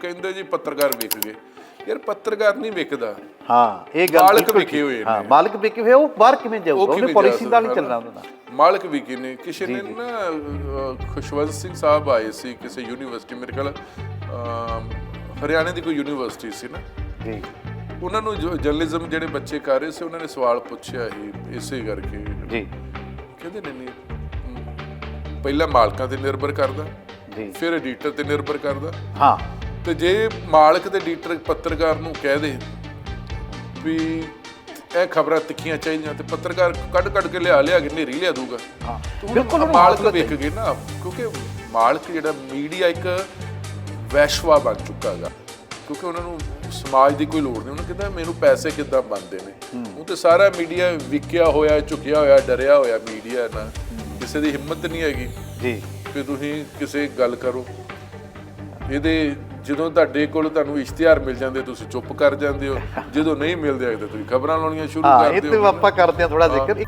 ਕਹਿੰਦੇ ਜੀ ਪੱਤਰਕਾਰ ਵਿਕ ਗਏ। ਯਾਰ ਪੱਤਰਕਾਰ ਨਹੀਂ ਵਿਕਦਾ। ਹਾਂ ਇਹ ਗੱਲ ਮਾਲਕ ਵਿਕੇ ਹੋਏ ਹਾਂ। ਮਾਲਕ ਵਿਕੇ ਹੋਏ ਉਹ ਬਾਹਰ ਕਿਵੇਂ ਜਾਊਗਾ? ਉਹਨੇ ਪਾਲਿਸੀ ਦਾ ਨਹੀਂ ਚੱਲਣਾ ਨਾ? ਉਹਨਾਂ ਦਾ। ਮਾਲਕ ਵਿਕੇ ਨੇ। ਕਿਸੇ ਨੇ ਨਾ ਖੁਸ਼ਵੰਤ ਸਿੰਘ ਸਾਹਿਬ ਆਏ ਸੀ ਕਿਸੇ ਯੂਨੀਵਰਸਿਟੀ ਮੇਰੇ ਖਿਆਲ ਹਰਿਆਣੇ ਦੀ ਕੋਈ ਯੂਨੀਵਰਸਿਟੀ ਸੀ ਨਾ। ਜੀ। ਉਹਨਾਂ ਨੂੰ ਜਰਨਲਿਜ਼ਮ ਜਿਹੜੇ ਬੱਚੇ ਕਰ ਰਹੇ ਸੀ ਉਹਨਾਂ ਨੇ ਸਵਾਲ ਪੁੱਛਿਆ ਹੀ ਇਸੇ ਕਰਕੇ। ਜੀ। ਕਹਿੰਦੇ ਨੇ ਨਹੀਂ ਪਹਿਲਾਂ ਮਾਲਕਾਂ ਤੇ ਨਿਰਭਰ ਕਰਦਾ ਜੀ। ਫਿਰ ਐਡੀਟਰ ਤੇ ਨਿਰਭਰ ਕਰਦਾ। ਹਾਂ। ਤੇ ਜੇ ਮਾਲਕ ਤੇ ਐਡੀਟਰ ਪੱਤਰਕਾਰ ਨੂੰ ਕਹਿ ਦੇ ਵੀ ਇਹ ਖਬਰਾਂ ਤਿੱਖੀਆਂ ਚਾਹੀਦੀਆਂ ਤੇ ਪੱਤਰਕਾਰ ਕੱਢ ਕੱਢ ਕੇ ਲਿਆ ਲਿਆ ਕੇ ਨੇਰੀ ਲਿਆ ਦੂਗਾ ਹਾਂ ਬਿਲਕੁਲ ਮਾਲਕ ਵੇਖ ਗਏ ਨਾ ਕਿਉਂਕਿ ਮਾਲਕ ਜਿਹੜਾ ਮੀਡੀਆ ਇੱਕ ਵੈਸ਼ਵਾ ਬਣ ਚੁੱਕਾ ਹੈਗਾ ਕਿਉਂਕਿ ਉਹਨਾਂ ਨੂੰ ਸਮਾਜ ਦੀ ਕੋਈ ਲੋੜ ਨਹੀਂ ਉਹਨਾਂ ਕਹਿੰਦਾ ਮੈਨੂੰ ਪੈਸੇ ਕਿੱਦਾਂ ਬਣਦੇ ਨੇ? ਉਹ ਤੇ ਸਾਰਾ ਮੀਡੀਆ ਵਿਕਿਆ ਹੋਇਆ ਝੁਕਿਆ ਹੋਇਆ ਡਰਿਆ ਹੋਇਆ ਮੀਡੀਆ ਨਾ ਕਿਸੇ ਦੀ ਹਿੰਮਤ ਨਹੀਂ ਹੈਗੀ। ਜੀ। ਕਿ ਤੁਸੀਂ ਕਿਸੇ ਗੱਲ ਕਰੋ। ਇਹਦੇ ਜਦੋਂ ਤੁਹਾਡੇ ਕੋਲ ਤੁਹਾਨੂੰ ਇਸ਼ਤਿਹਾਰ ਮਿਲ ਜਾਂਦੇ ਤੁਸੀਂ ਚੁੱਪ ਕਰ ਜਾਂਦੇ ਹੋ। ਜਦੋਂ ਨਹੀਂ ਮਿਲਦੇ ਤਾਂ ਤੁਸੀਂ ਖਬਰਾਂ ਲਾਉਣੀਆਂ ਸ਼ੁਰੂ ਹਾਂ ਕਰ ਇਹ ਤੇ ਆਪਾਂ ਕਰਦੇ ਆ ਥੋੜਾ ਜ਼ਿਕਰ।